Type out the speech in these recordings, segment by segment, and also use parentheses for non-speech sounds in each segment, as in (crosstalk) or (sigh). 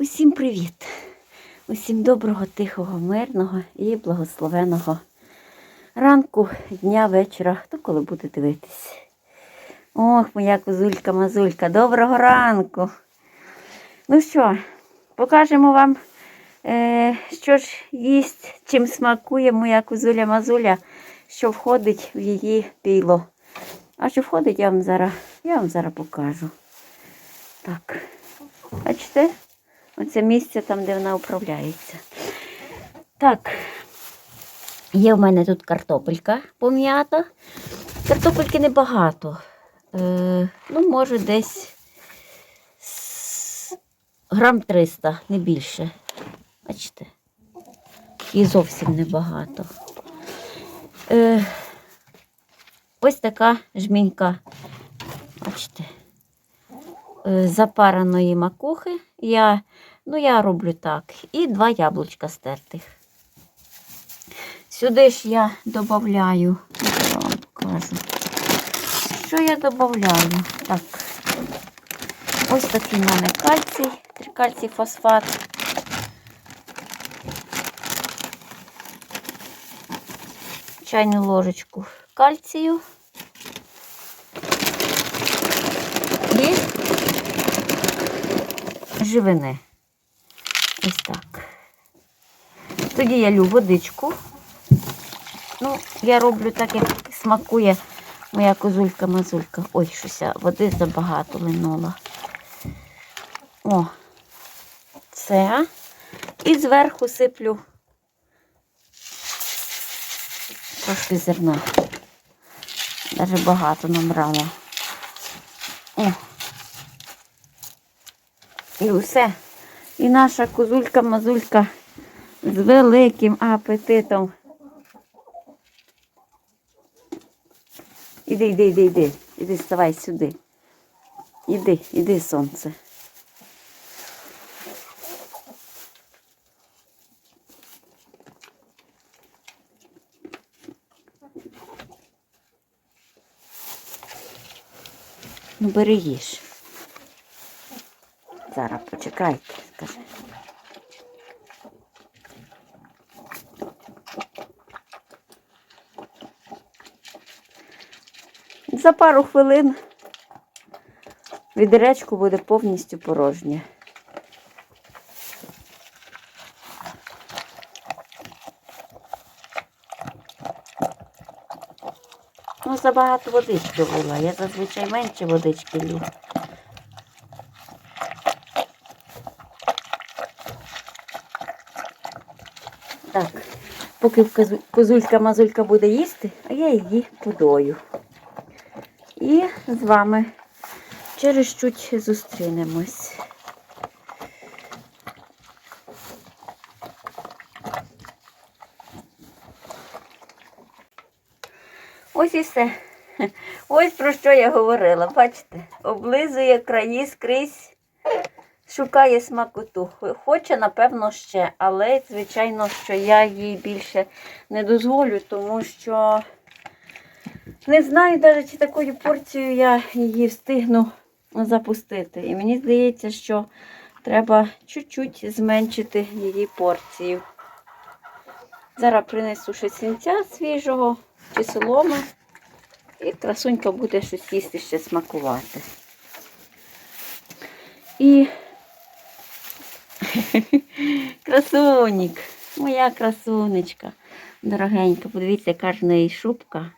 Усім привіт! Усім доброго, тихого, мирного і благословеного ранку, дня, вечора, хто коли буде дивитись. Ох, моя козулька мазулька, доброго ранку. Ну що, покажемо вам, е, що ж їсть, чим смакує моя козуля мазуля, що входить в її піло. А що входить, я вам зараз, я вам зараз покажу. Так, бачите? Оце місце там, де вона управляється. Так, є в мене тут картопелька пом'ята. Картопельки небагато. Е, ну, може, десь грам 300, не більше. Бачите? І зовсім небагато. Е, ось така жмінька. Бачите? Е, запараної макухи. Я, ну, я роблю так. І два яблучка стертих. Сюди ж я додаю, я вам покажу. Що я додаю? Так. Ось такий в мене кальцій, трикальцій фосфат. Чайну ложечку кальцію. І живини. Ось так. Тоді я лю водичку. Ну, я роблю так, як смакує моя козулька-мазулька. Ой, щось води забагато линула. О, це. І зверху сиплю трошки зерна. Даже багато набрала. О. І все. І наша козулька-мазулька з великим апетитом. Іди, іди, іди, іди. Іди, вставай сюди. Іди, іди, сонце. Ну, бери їж. Зараз почекайте, скажи. За пару хвилин відеречко буде повністю порожнє. Ну, забагато водички вила. Я зазвичай менше водички лю. Так, поки козулька-мазулька буде їсти, а я її подою. І з вами через чуть зустрінемось. Ось і все. (laughs) Ось про що я говорила. Бачите, облизує краї скрізь, шукає смакоту. Хоче, напевно, ще, але, звичайно, що я їй більше не дозволю, тому що не знаю навіть, чи такою порцією я її встигну запустити. І мені здається, що треба чуть-чуть зменшити її порцію. Зараз принесу ще сінця свіжого чи соломи. І красунька буде щось їсти ще смакувати. І красунік, моя красунечка, дорогенька, подивіться, яка ж в неї шубка.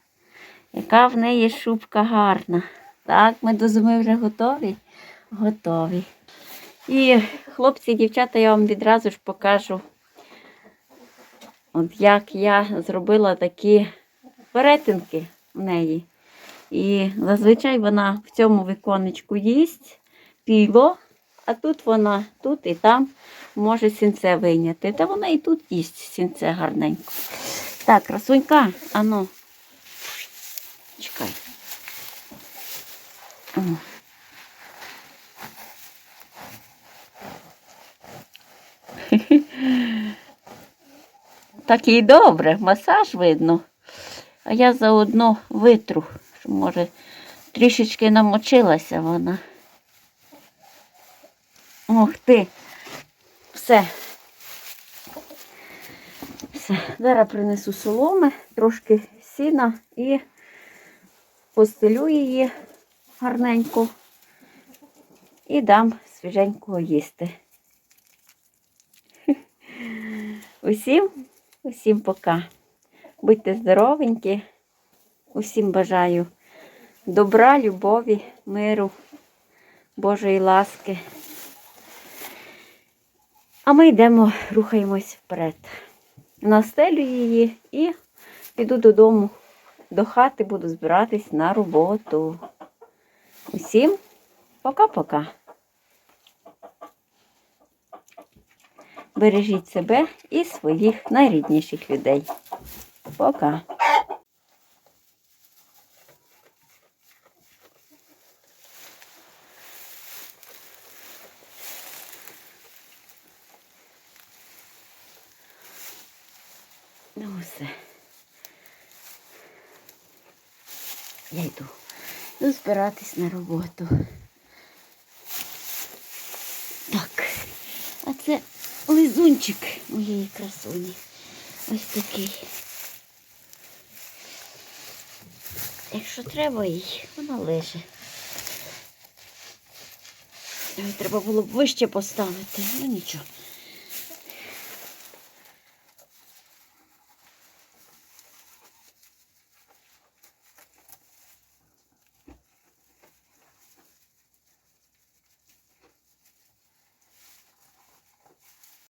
Яка в неї шубка гарна. Так, ми до зими вже готові? Готові. І хлопці дівчата, я вам відразу ж покажу, от як я зробила такі перетинки в неї. І зазвичай вона в цьому віконечку їсть піло, а тут вона тут і там може сінце вийняти. Та вона і тут їсть сінце гарненько. Так, красунька, ану, чекай. (laughs) Так і добре, масаж видно. А я заодно витру, що може трішечки намочилася вона. Ох ти. все. Все. Зараз принесу соломи, трошки сіна і постелю її гарненько і дам свіженького їсти. (laughs) Усім, усім пока. Будьте здоровенькі. Усім бажаю добра, любові, миру, Божої ласки. А ми йдемо, рухаємось вперед. Настелю її і піду додому, до хати, буду збиратись на роботу. Усім пока-пока. Бережіть себе і своїх найрідніших людей. Пока. Ну все. Я йду. Йду збиратись на роботу. Так. А це лизунчик моєї красуні. Ось такий. Якщо треба їй, вона лежить. Треба було б вище поставити. Ну нічого.